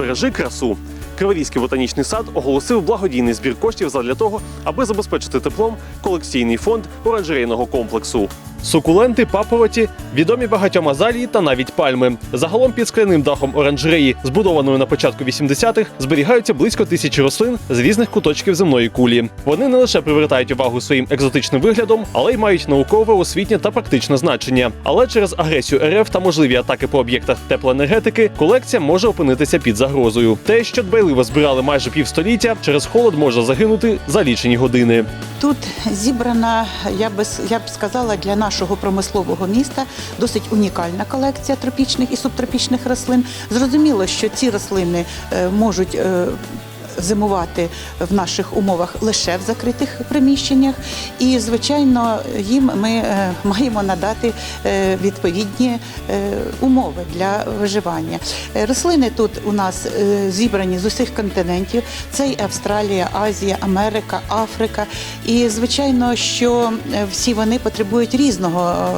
Збережи красу. Криворізький ботанічний сад оголосив благодійний збір коштів задля того, аби забезпечити теплом колекційний фонд оранжерейного комплексу. Сукуленти, папороті, відомі багатьом азалії та навіть пальми. Загалом під скляним дахом оранжереї, збудованою на початку 80-х, зберігаються близько тисячі рослин з різних куточків земної кулі. Вони не лише привертають увагу своїм екзотичним виглядом, але й мають наукове, освітнє та практичне значення. Але через агресію РФ та можливі атаки по об'єктах теплоенергетики колекція може опинитися під загрозою. Те, що дбайливо збирали майже півстоліття, через холод може загинути за лічені години. Тут зібрана, я с- я б сказала, для нашого промислового міста досить унікальна колекція тропічних і субтропічних рослин. Зрозуміло, що ці рослини е, можуть. Зимувати в наших умовах лише в закритих приміщеннях, і звичайно, їм ми е, маємо надати е, відповідні е, умови для виживання. Рослини тут у нас зібрані з усіх континентів: це й Австралія, Азія, Америка, Африка. І звичайно, що всі вони потребують різного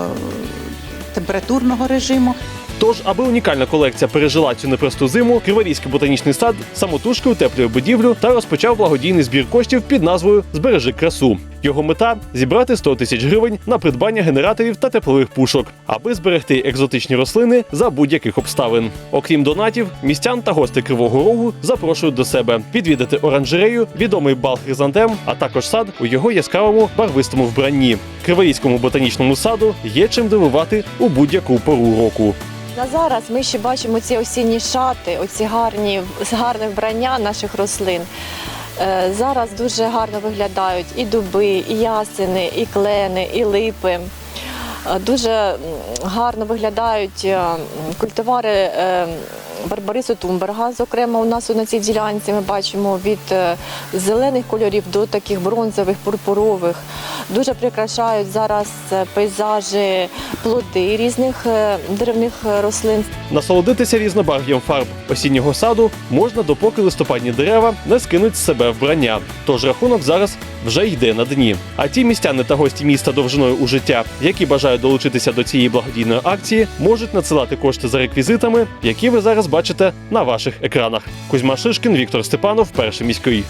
температурного режиму. Тож, аби унікальна колекція пережила цю непросту зиму, Криворізький ботанічний сад самотужки утеплює будівлю та розпочав благодійний збір коштів під назвою Збережи красу. Його мета зібрати 100 тисяч гривень на придбання генераторів та теплових пушок, аби зберегти екзотичні рослини за будь-яких обставин. Окрім донатів, містян та гости Кривого Рогу запрошують до себе відвідати оранжерею, відомий бал хризантем, а також сад у його яскравому барвистому вбранні. Криворізькому ботанічному саду є чим дивувати у будь-яку пору року. На зараз ми ще бачимо ці осінні шати, оці гарні гарне вбрання наших рослин. Е, Зараз дуже гарно виглядають і дуби, і ясени, і клени, і липи. Е, Дуже гарно виглядають е, культивари е, Барбарису Тумберга. Зокрема, у нас на цій ділянці ми бачимо від е, зелених кольорів до таких бронзових, пурпурових. Дуже прикрашають зараз е, пейзажі, плоди різних е, деревних рослин. Насолодитися різнобарв'ям фарб осіннього саду можна, допоки листопадні дерева не скинуть з себе вбрання. Тож рахунок зараз вже йде на дні. А ті містяни та гості міста довжиною у життя, які бажають долучитися до цієї благодійної акції, можуть надсилати кошти за реквізитами, які ви зараз бачите на ваших екранах. Кузьма Шишкін, Віктор Степанов, перший міський.